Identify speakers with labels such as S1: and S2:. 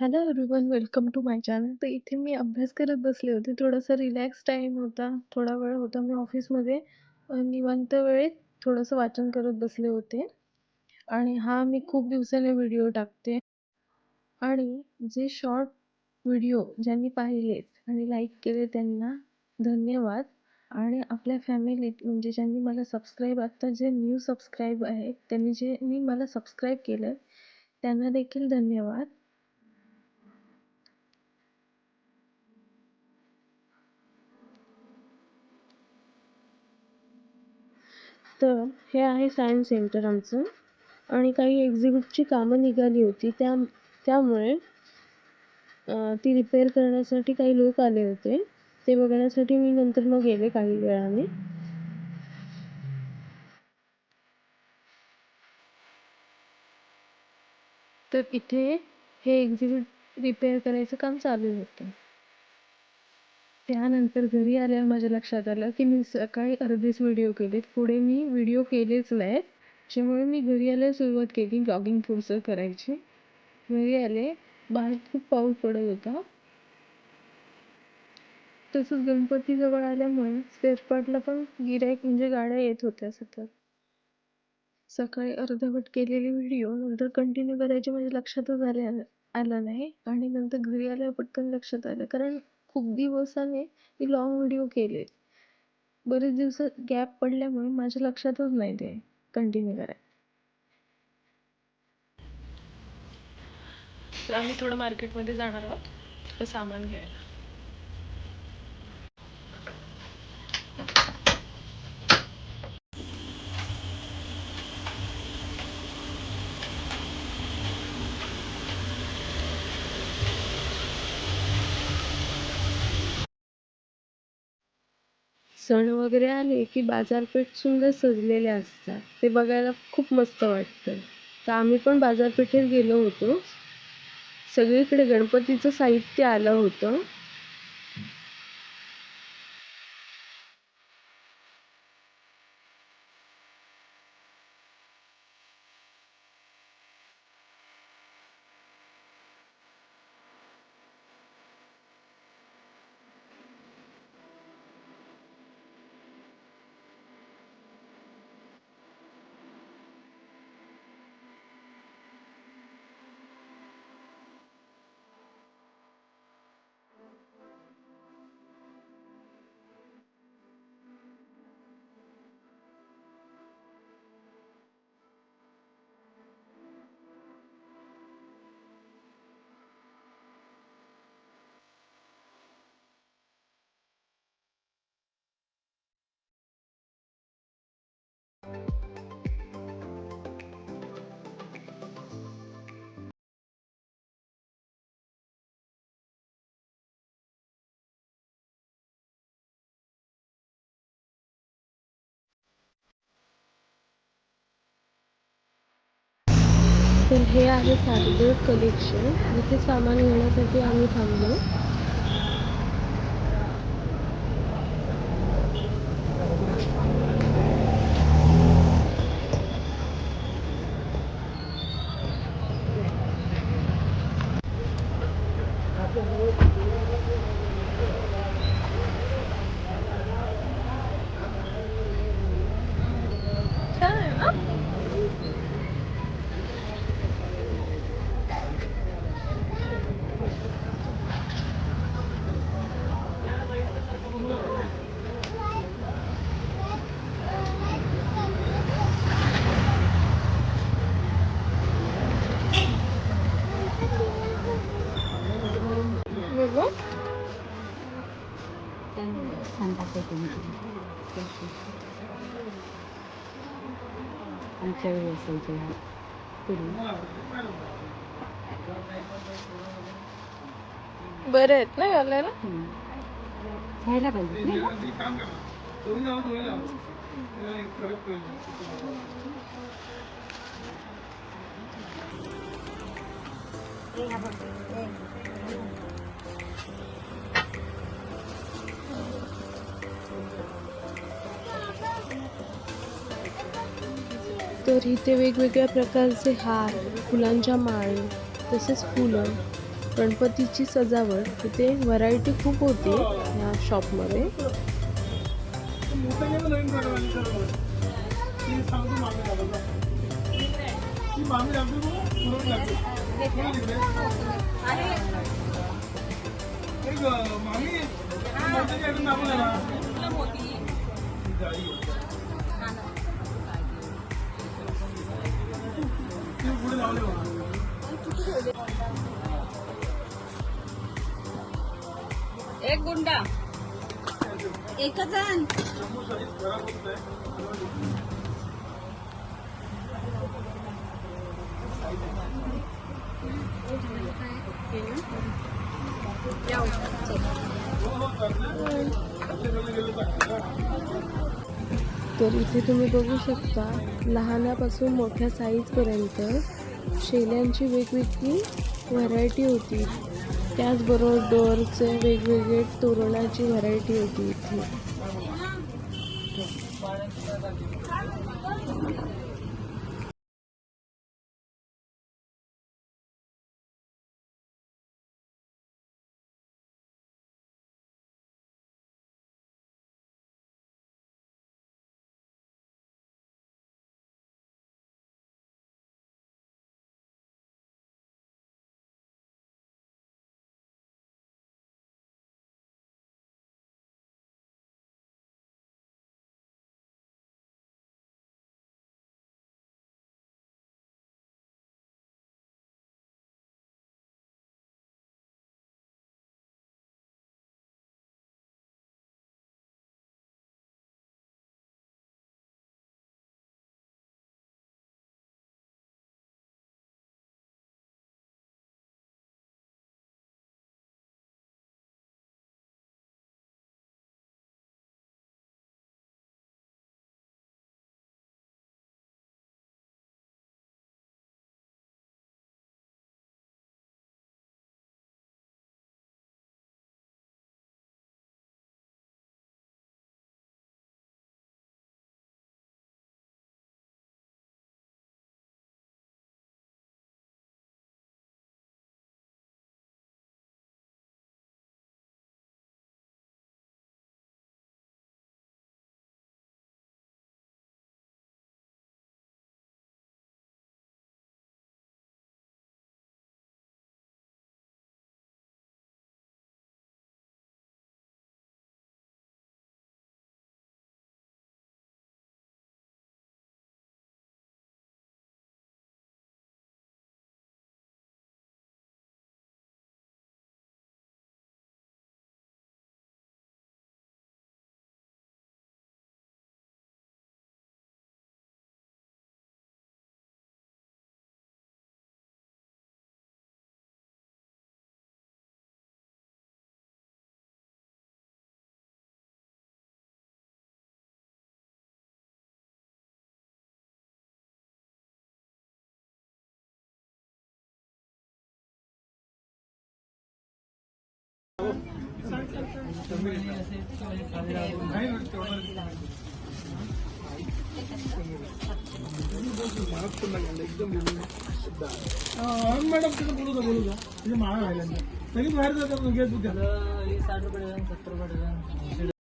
S1: Hello everyone welcome to my channel तर इथे मी अभ्यास करत बसले होते. थोडासा रिलॅक्स टाईम होता. थोडा वेळ होता मी ऑफिसमध्ये निवांत वेळेत थोडंसं वाचन करत बसले होते. आणि हा मी खूप दिवसाने व्हिडिओ टाकते. आणि जे शॉर्ट व्हिडिओ ज्यांनी पाहिलेत आणि लाईक केले त्यांना धन्यवाद. आणि आपल्या फॅमिलीत म्हणजे ज्यांनी मला सबस्क्राईब आता जे न्यू सबस्क्राईब आहे त्यांनी जे मी मला सबस्क्राईब केलं त्यांना देखील धन्यवाद. तर हे आहे सायन्स सेंटर आमचं. आणि काही एक्झिबिटची कामं निघाली होती. त्या त्यामुळे ती रिपेअर करण्यासाठी काही लोक आले होते. ते बघण्यासाठी मी नंतर मग गेले काही वेळाने. तर इथे हे एक्झिबिट रिपेअर करायचं काम चालू होतं. त्यानंतर घरी आल्यावर माझ्या लक्षात आलं की मी सकाळी अर्धेच व्हिडिओ केलेत. पुढे मी व्हिडिओ केलेच नाहीत. त्याच्यामुळे मी घरी आल्यावर सुरुवात केली ब्लॉगिंग पुढचं करायची. घरी आले बाहेर खूप पाऊस पडत होता. तसंच गणपती जवळ आल्यामुळे स्पेअरपार्टला पण गिऱ्हाईक म्हणजे गाड्या येत होत्या सतत. सकाळी अर्धवट केलेले व्हिडिओ नंतर कंटिन्यू करायचे म्हणजे लक्षातच आले आलं नाही. आणि नंतर घरी आल्यावर पटकन लक्षात आलं. कारण खूप दिवसाने मी लाँग व्हिडिओ केले. बरेच दिवस गॅप पडल्यामुळे माझ्या लक्षातच नाही ते कंटिन्यू करायला. तर आम्ही थोडं मार्केटमध्ये जाणार आहोत. थोडं सामान घ्यायला. सण वगैरे आले की बाजारपेठ सुंदर सजलेले असतात. ते बघायला खूप मस्त वाटतं. तर आम्ही पण बाजारपेठेत गेलो होतो. सगळीकडे गणपतीचं साहित्य आलं होतं. हे आहे शारदीय कलेक्शन जिथे सामान घेण्यासाठी आम्ही थांबलो.
S2: Santa Fe आमच्या वेळी असायचं ह्या पूर्वी
S1: बरं आहेत ना घालायला
S2: हम्म. घ्यायला पाहिजे नाही
S1: तर इथे वेगवेगळ्या प्रकारचे हार फुलांच्या माळी तसेच फुलं
S3: गणपतीची सजावट. इथे व्हरायटी खूप होती या शॉपमध्ये
S4: मामी
S5: एक गुंडा. एकच आण
S3: तर इथे तुम्ही बघू शकता लहानापासून मोठ्या साईजपर्यंत शेल्यांची वेगवेगळी व्हरायटी होती. त्याचबरोबर डोअरचे वेगवेगळे तोरणाची व्हरायटी होती इथे.
S4: एकदम मॅडम तिथं बोलू का बोलू का तिथे माळा राहिला तरी बाहेर जातात लगेच उद्या
S2: साठ रुपये सत्तर रुपये